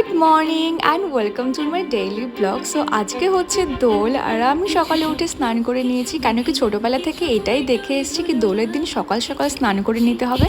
Morning and welcome to my daily blog so আজকে হচ্ছে দোল আর আমি সকালে উঠে স্নান করে নিয়েছি। কেন কি ছোটোবেলা থেকে এটাই দেখে এসেছি কি দোলের দিন সকাল সকাল স্নান করে নিতে হবে।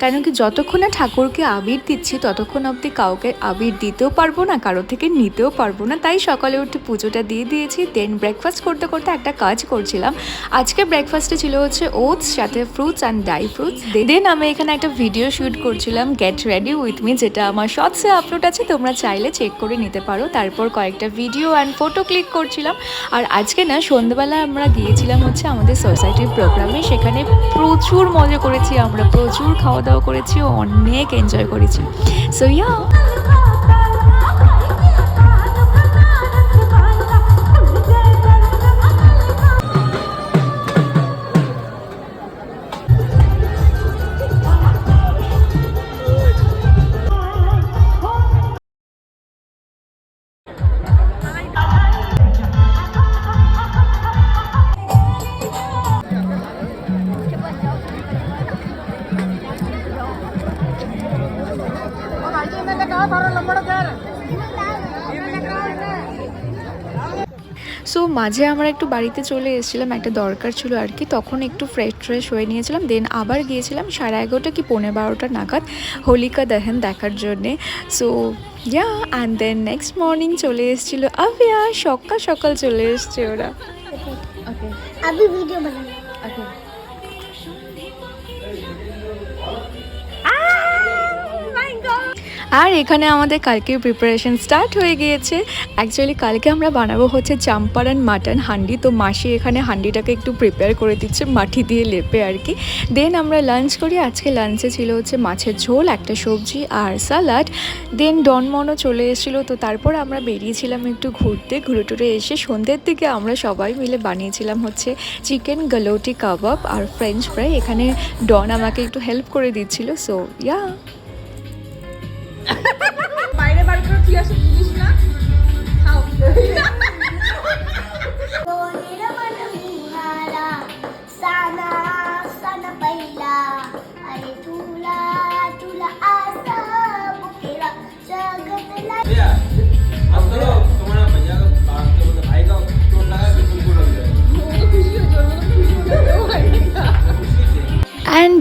কেন কি যতক্ষণ না ঠাকুরকে আবির দিচ্ছি, ততক্ষণ অবধি কাউকে আবির দিতেও পারব না, কারও থেকে নিতেও পারব না। তাই সকালে উঠে পুজোটা দিয়ে দিয়েছি। দেন ব্রেকফাস্ট করতে করতে একটা কাজ করছিলাম। আজকে ব্রেকফাস্টে ছিল হচ্ছে ওটস সাথে fruits and dry fruits then আমি এখানে একটা ভিডিও শ্যুট করছিলাম গেট রেডি উইথ মি যেটা আমার শর্টসে আপলোড আছে। তোমরা চাইলে চেক করে নিতে পারো। তারপর কয়েকটা ভিডিও অ্যান্ড ফটো ক্লিক করছিলাম। আর আজকে না, সন্ধ্যেবেলা আমরা গিয়েছিলাম হচ্ছে আমাদের সোসাইটির প্রোগ্রামে সেখানে প্রচুর মজা করেছি আমরা, প্রচুর খাওয়া দাওয়া করেছি, অনেক এনজয় করেছি। সো ইয়া সো মাঝে আমরা একটু বাড়িতে চলে এসেছিলাম, একটা দরকার ছিল আর কি। তখন একটু ফ্রেশ ফ্রেশ হয়ে নিয়েছিলাম। দেন আবার গিয়েছিলাম সাড়ে এগারোটা কি পৌনে বারোটা নাগাদ হোলিকা দহন দেখার জন্যে। So yeah and then next morning চলে এসেছিল আভিয়া। সকাল সকাল চলে এসছে ওরা। আমি ভিডিও আর এখানে আমাদের কালকে প্রিপারেশন স্টার্ট হয়ে গিয়েছে। অ্যাকচুয়ালি কালকে আমরা বানাবো হচ্ছে চাম্পারান মাটন হান্ডি। তো মাসি এখানে হান্ডিটাকে একটু প্রিপেয়ার করে দিচ্ছে, মাটি দিয়ে লেপে আর কি। দেন আমরা লাঞ্চ করি। আজকে লাঞ্চে ছিল হচ্ছে মাছের ঝোল, একটা সবজি আর সালাড দেন ডনমনও চলে এসেছিল। তো তারপর আমরা বেরিয়েছিলাম একটু ঘুরতে। ঘুরে টুরে এসে সন্ধ্যের দিকে আমরা সবাই মিলে বানিয়েছিলাম হচ্ছে চিকেন গালোটি কাবাব আর ফ্রেঞ্চ ফ্রাই এখানে ডন আমাকে একটু হেল্প করে দিচ্ছিল। সো ইয়া বাইরে বার করে তুই আসে বুঝিস না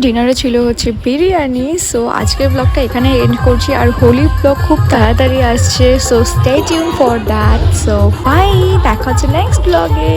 ডিনারে ছিল হচ্ছে বিরিয়ানি। সো আজকের ব্লগটা এখানে এন্ড করছি। আর হোলি ব্লগ খুব তাড়াতাড়ি আসছে। So stay tune for that so bye দেখা হচ্ছে নেক্সট ব্লগে